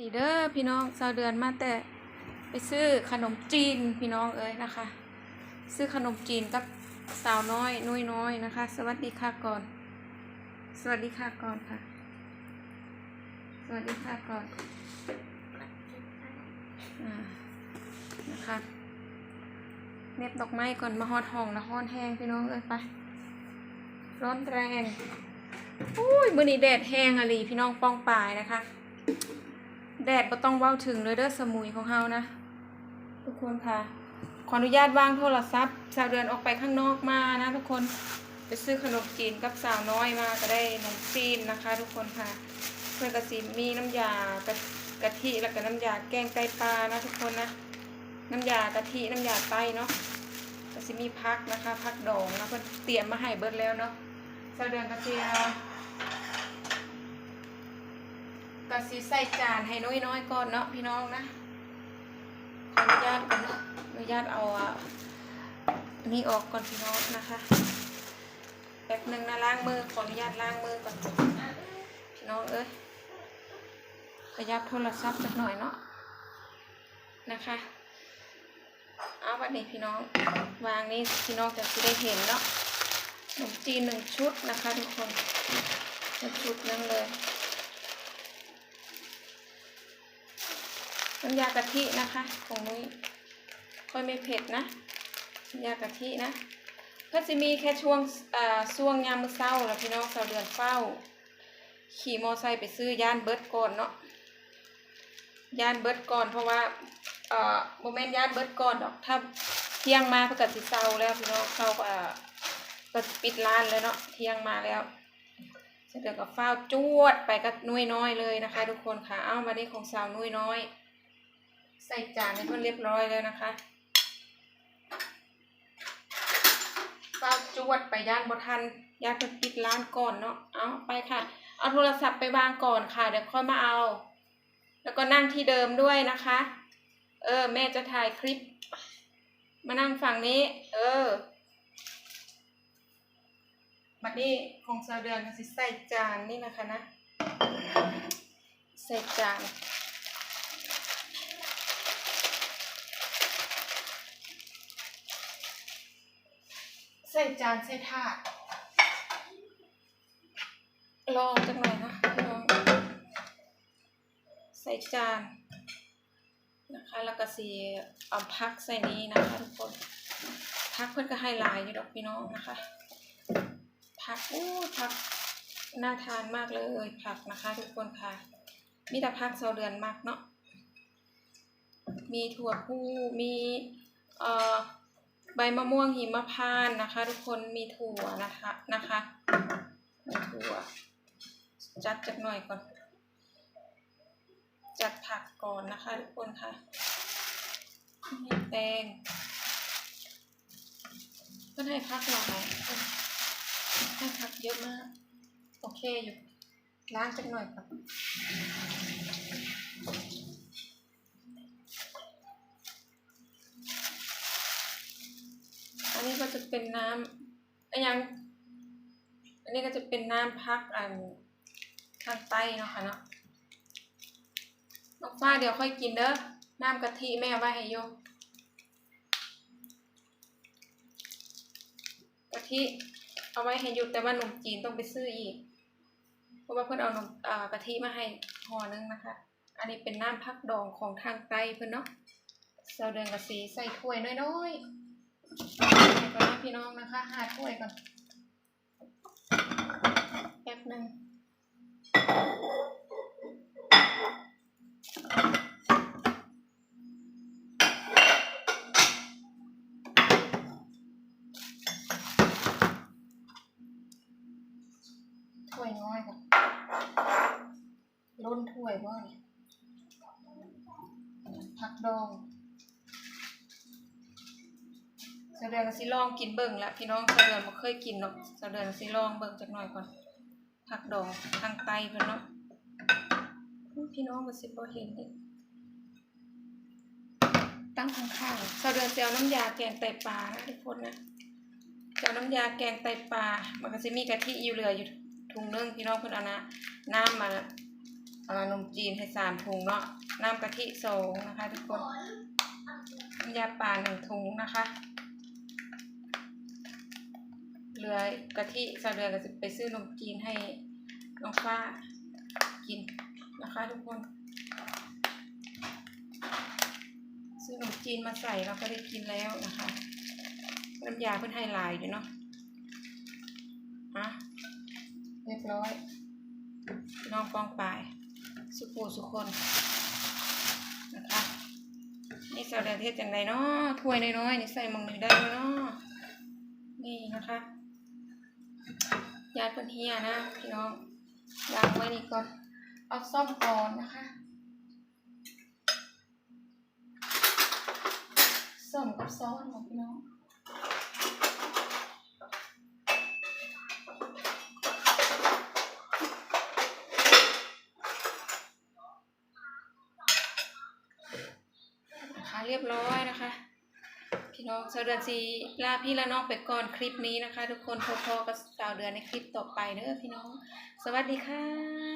นี่เด้อพี่น้องสาวเดือนมาแต่ไปซื้อขนมจีนพี่น้องเอ้ยนะคะ ซื้อขนมจีนกับสาวน้อยนุ้ยน้อยนะคะ สวัสดีค่ะก่อน สวัสดีค่ะก่อนค่ะ สวัสดีค่ะก่อนอ่านะคะเน็บดอกไม้ก่อนมาฮอดห้องนะฮอดแห้งพี่น้องเอ้ยไปร้อนแรงอุ้ยมือนี้แดดแห้งอะลีพี่น้องป้องปลายนะคะ แดดบ่ต้องเว้าถึงเลยเด้อสมุยของเฮานะ ทุกคนค่ะ ขออนุญาตวางโทรศัพท์สาวเดือนออกไปข้างนอกมานะ ทุกคนไปซื้อขนมจีนกับสาวน้อยมาก็ได้ขนมจีนนะคะ ทุกคนค่ะ เพื่อนกสิมีน้ำยากะกะทิแล้วก็น้ำยาแกงไตปลานะ ทุกคนนะน้ำยากะทิน้ำยาไตเนาะกระสิมีพักนะคะพักดองนะเพื่อนเตรียมมาให้เบิร์ดแล้วเนาะสาวเดือนกระเทียม ก็สิใส่จานให้น้อยๆก่อนเนาะพี่น้องนะขออนุญาตก่อนนะอนุญาตเอาอะอันนี่ออกก่อนพี่น้องนะคะแป๊บหนึ่งนะล้างมือขออนุญาตล้างมือก่อนพี่น้องเอ้ยขยับโทรศัพท์สักหน่อยเนาะนะคะเอาวันนี้พี่น้องวางนี้พี่น้องจะได้เห็นเนาะขนมจีนหนึ่งชุดนะคะทุกคนหนึ่งชุดนั่นเลย น้ำยากะทินะคะ ของนุ้ยค่อยไม่เผ็ดนะน้ำยากะทินะก็จะมีแค่ช่วงอ่าช่วงยามมื้อเช้าแล้วพี่น้องเสาเดือนเฝ้า ขี่มอไซค์ไปซื้อย่านเบิร์ดก่อนเนาะย่านเบิร์ดก่อนเพราะว่าเอ่อโมเมนต์ย่านเบิร์ดก่อนดอกถ้าเที่ยงมาเพื่อกับสิเช้าแล้วพี่น้องเขาก็ก็ปิดร้านแล้วเนาะเที่ยงมาแล้วเสร็จแล้วก็เฝ้าจวดไปกับนุ้ยน้อยเลยนะคะ ทุกคนค่ะ เอามานี่ของสาวนุ้ยน้อย ใส่จานให้เพื่อนเรียบร้อยแล้วนะคะก็จวดไปย่านบทันย่านเพิ่นปิดร้านก่อนเนาะเอาไปค่ะ เอาโทรศัพท์ไปวางก่อนค่ะ เดี๋ยวค่อยมาเอา แล้วก็นั่งที่เดิมด้วยนะคะ เออ แม่จะถ่ายคลิป มานั่งฝั่งนี้ เออบัดนี้ของสาเดือนก็สิใส่จานนี่นะคะนะ ใส่จาน ส่จานใส่ถาดลองจังหน่อยนะพี่น้องใส่จานนะคะแล้วก็สีเอาพักใส่นี้นะคะทุกคนพักเพื่อนก็ให้ลายอยู่ดอกพี่น้องนะคะผักอู้ผักน่าทานมากเลยผักนะคะ ทุกคนค่ะ มีแต่ผักเสาเดือนมากเนาะมีถั่วพูมีเอ่อ ใบมะม่วงหิมพานต์นะคะ ทุกคนมีถั่วนะคะนะคะมีถั่ว จัดจักหน่อยก่อน จัดผักก่อนนะคะ ทุกคนค่ะมีแตงก็ให้พักหลายให้พักเยอะมาก โอเคอยู่ล้างจักหน่อยก่อน ก็จะเป็นน้ำอันยังอันนี้ก็จะเป็นน้ำพักอันข้างใต้เนาะค่ะเนาะน้องฟ้าเดี๋ยวค่อยกินเด้อน้ำกะทิแม่ไว้ให้โยกะทิเอาไว้ให้ยู่แต่ว่าขนมจีนต้องไปซื้ออีก เพราะว่าเพื่อนเอานมกะทิมาให้ห่อนึงนะคะ อันนี้เป็นน้ำพักดองของทางใต้เพื่อนเนาะเสาเดือนกะสีใส่ถ้วยน้อยๆ พี่น้องนะคะหาถ้วยก่อนแป๊บหนึ่งถ้วยน้อยก่อนล้นถ้วยว่าเนี่ยผักดอง แสดงว่าสิลองกินเบิ่งละพี่น้องแสดงบ่เคยกินเนาะแสดงว่าสิลองเบิ่งจักหน่อยก่อนผักดองทางไตเพิ่นเนาะพี่น้องบ่สิบ่เห็นอีกตั้งข้างๆแสดงสิเอาน้ำยาแกงไตปลานะทุกคนนะเอาน้ำยาแกงไตปลามันก็สิมีกะทิอยู่เหลืออยู่ถุงนึงพี่น้องเพิ่นเอานะน้ำมาอ่านมจีนให้สามถุงเนาะน้ำกะทิสองนะคะ ทุกคนน้ำยาป่าหนึ่งถุงนะคะ เหลือกะทิสะเดือก็จะไปซื้อนมจีนให้น้องฟ้ากินนะคะทุกคน ซื้อนมจีนมาใส่เราก็ได้กินแล้วนะคะน้ำยาเพื่อให้ลายอยู่เนาะอะเรียบร้อย น้องฟองปลาย สุขูสุคนนะคะนี่สาวแดงเทศจังไรเนาะถ้วยน้อยๆนี่ใส่หมองนี้ได้เนาะนี่นะคะ ยาดเพิ่นเฮียนะพี่น้องวางไว้นี่ก่อน เอาซ่อมก่อนนะคะส้มกับซ้อนของพี่น้องนะคะเรียบร้อยนะคะ พี่น้องสาวเดือนสีลาพี่และน้องไปก่อนคลิปนี้นะคะ ทุกคนพอๆกับสาวเดือนในคลิปต่อไปเด้อพี่น้อง สวัสดีค่ะ